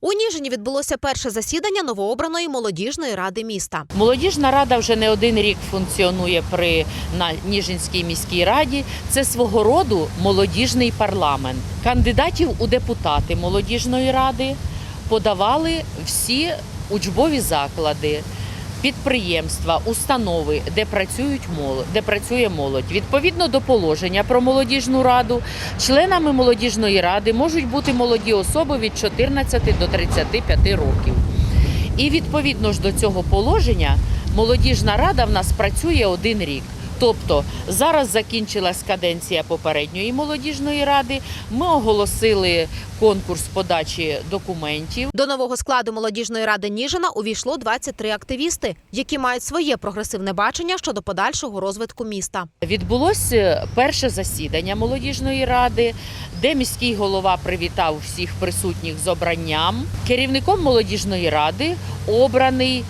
У Ніжині відбулося перше засідання новообраної молодіжної ради міста. Молодіжна рада вже не один рік функціонує при на Ніжинській міській раді. Це свого роду молодіжний парламент. Кандидатів у депутати молодіжної ради подавали всі учбові заклади. Підприємства, установи, де працюють молодь, де працює молодь, відповідно до положення про молодіжну раду, членами молодіжної ради можуть бути молоді особи від 14 до 35 років. І відповідно ж до цього положення молодіжна рада в нас працює один рік. Тобто зараз закінчилась каденція попередньої молодіжної ради. Ми оголосили конкурс подачі документів. До нового складу молодіжної ради Ніжина увійшло 23 активісти, які мають своє прогресивне бачення щодо подальшого розвитку міста. Відбулося перше засідання молодіжної ради, де міський голова привітав всіх присутніх з обранням. Керівником молодіжної ради обраний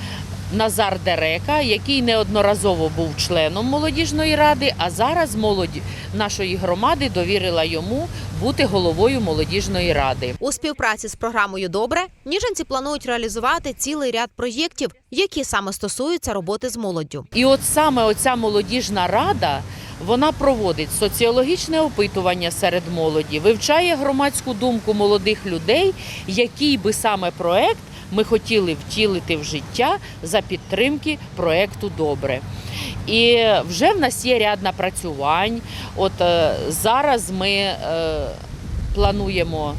Назар Дерека, який неодноразово був членом молодіжної ради, а зараз молодь нашої громади довірила йому бути головою молодіжної ради. У співпраці з програмою Добре ніжинці планують реалізувати цілий ряд проєктів, які саме стосуються роботи з молоддю. І от саме оця молодіжна рада. Вона проводить соціологічне опитування серед молоді, вивчає громадську думку молодих людей, який би саме проект ми хотіли втілити в життя за підтримки проекту Добре. І вже в нас є ряд напрацювань. От е, зараз ми е, плануємо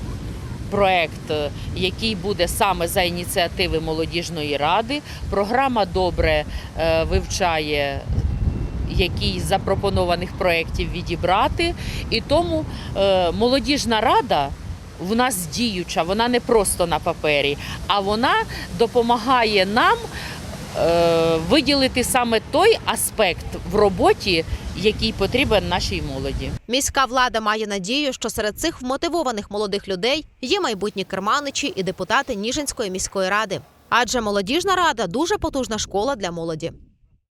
проект, е, який буде саме за ініціативи молодіжної ради. Програма добре вивчає. Який з запропонованих проєктів відібрати, і тому молодіжна рада в нас діюча, вона не просто на папері, а вона допомагає нам е, виділити саме той аспект в роботі, який потрібен нашій молоді. Міська влада має надію, що серед цих вмотивованих молодих людей є майбутні керманичі і депутати Ніжинської міської ради. Адже молодіжна рада дуже потужна школа для молоді.